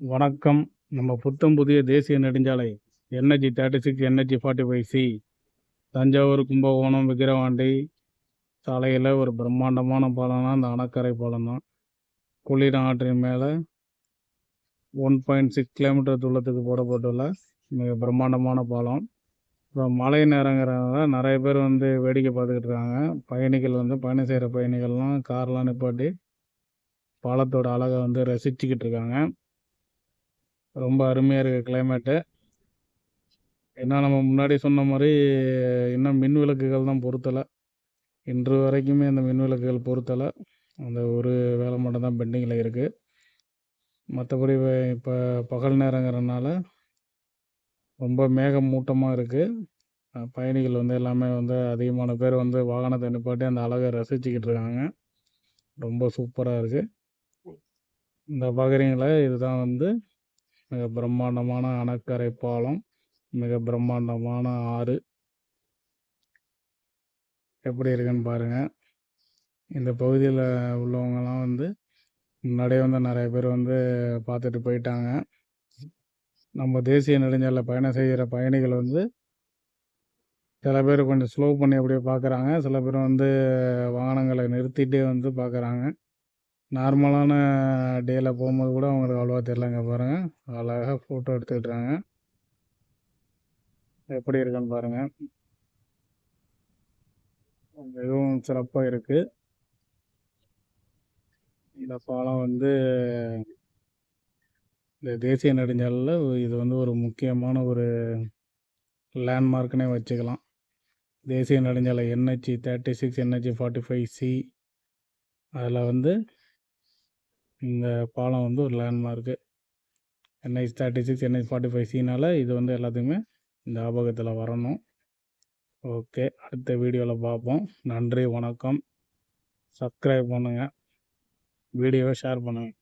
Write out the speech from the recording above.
வணக்கம். நம்ம புத்தம் புதிய தேசிய நெடுஞ்சாலை NH thirty six NH forty five C Thanjavur Kumbakonam Vikravandi சாலையில் ஒரு பிரம்மாண்டமான பாலம்னா அந்த அணக்கரை பாலம் தான் குளிர் ஆற்றின் மேலே ஒன் பாயிண்ட் சிக்ஸ் கிலோமீட்டர் தூரத்துக்கு போடப்பட்டுள்ள மிக பிரம்மாண்டமான பாலம். இப்போ மழை நேரங்கிறதுனால நிறைய பேர் வந்து வேடிக்கை பார்த்துக்கிட்டு இருக்காங்க. பயணிகள் வந்து பயணம் செய்கிற பயணிகள்லாம் கார்லாம் நிப்பாட்டி பாலத்தோட அழகை வந்து ரசிச்சுக்கிட்டு இருக்காங்க. ரொம்ப அருமையாக இருக்குது கிளைமேட்டு ஏன்னா நம்ம முன்னாடி சொன்ன மாதிரி இன்னும் மின் விளக்குகள் தான் பொருத்தலை. இன்று வரைக்குமே அந்த மின் விளக்குகள் பொருத்தலை. அந்த ஒரு வேலை மட்டும் தான் பெண்டிங்கில் இருக்குது மற்றபடி இப்போ பகல் நேரங்கிறனால ரொம்ப மேகமூட்டமாக இருக்குது பயணிகள் வந்து எல்லாமே வந்து அதிகமான பேர் வந்து வாகனத்தை நிப்பாட்டி அந்த அழகை ரசிச்சுக்கிட்டு இருக்காங்க. ரொம்ப சூப்பராக இருக்குது இந்த பார்க்குறீங்களா இதுதான் வந்து மிக பிரம்மாண்டமான அணக்கரை பாலம் மிக பிரம்மாண்டமான ஆறு. எப்படி இருக்குன்னு பாருங்கள் இந்த பகுதியில் உள்ளவங்கலாம் வந்து முன்னாடியே வந்து நிறைய பேர் வந்து பார்த்துட்டு போயிட்டாங்க. நம்ம தேசிய நெடுஞ்சாலையில் பயணம் செய்கிற பயணிகள் வந்து சில பேர் கொஞ்சம் ஸ்லோ பண்ணி அப்படியே பார்க்குறாங்க. சில பேர் வந்து வாகனங்களை நிறுத்திட்டே வந்து பார்க்குறாங்க. நார்மலான டேயில் போகும்போது கூட அவங்களுக்கு அவ்வளோவா தெரிலங்க பாருங்கள் அழகாக ஃபோட்டோ எடுத்துக்கிட்டுறாங்க எப்படி இருக்குன்னு பாருங்கள் மிகவும் சிறப்பாக இருக்குது இந்த பாலம் வந்து இந்த தேசிய நெடுஞ்சாலையில் இது வந்து ஒரு முக்கியமான ஒரு லேண்ட்மார்க்னே வச்சுக்கலாம். தேசிய நெடுஞ்சாலை NH thirty six NH forty five C அதில் வந்து இந்த பாலம் வந்து ஒரு landmark NH thirty six NH forty five சினால் இது வந்து எல்லாத்துக்குமே இந்த ஆபகத்தில் வரணும். ஓகே அடுத்த வீடியோவில் பார்ப்போம். நன்றி வணக்கம். சப்ஸ்கிரைப் பண்ணுங்கள் வீடியோவை ஷேர் பண்ணுங்கள்